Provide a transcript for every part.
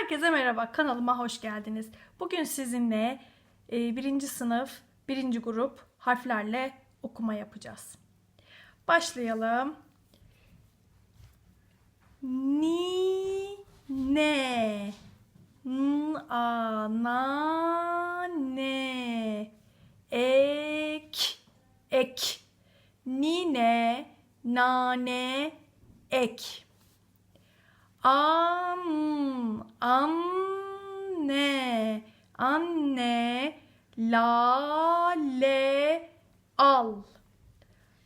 Herkese merhaba, kanalıma hoş geldiniz. Bugün sizinle e, birinci sınıf, birinci grup harflerle okuma yapacağız. Başlayalım. Ni, ne, n, a, na, ne, ek, ek, nine, nane, ek. An, anne, anne, lale, al.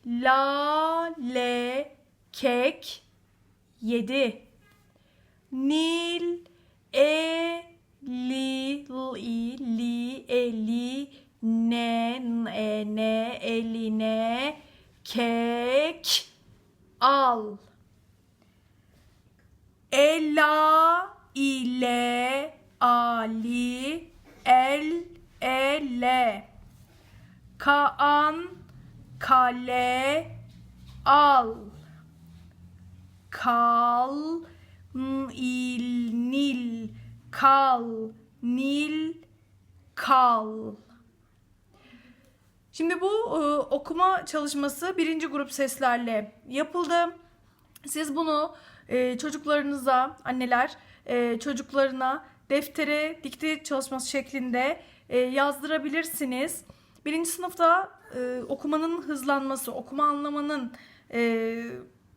Lale, kek, yedi. Nil, e, li, li, li, eli, ne, ne, ne, eline, kek, al. Ela ile Ali el ele. Kaan kale al. Kal il nil. Kal nil kal. Şimdi bu e, okuma çalışması birinci grup seslerle yapıldı. Siz bunu e, çocuklarınıza, anneler e, çocuklarına deftere dikte çalışması şeklinde e, yazdırabilirsiniz. Birinci sınıfta e, okumanın hızlanması, okuma anlamanın e,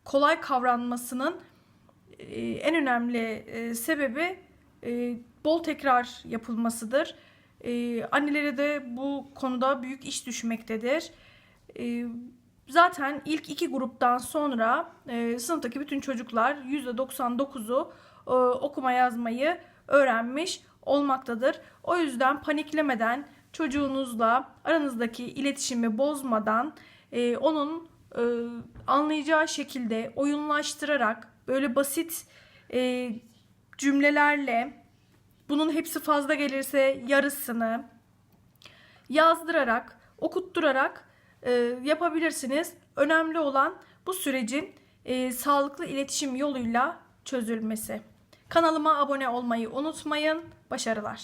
kolay kavranmasının e, en önemli e, sebebi e, bol tekrar yapılmasıdır. E, annelere de bu konuda büyük iş düşmektedir. E, Zaten ilk iki gruptan sonra e, sınıftaki bütün çocuklar %99'u e, okuma yazmayı öğrenmiş olmaktadır. O yüzden paniklemeden çocuğunuzla aranızdaki iletişimi bozmadan e, onun e, anlayacağı şekilde oyunlaştırarak böyle basit e, cümlelerle bunun hepsi fazla gelirse yarısını yazdırarak, okutturarak e, yapabilirsiniz. Önemli olan bu sürecin e, sağlıklı iletişim yoluyla çözülmesi. Kanalıma abone olmayı unutmayın. Başarılar.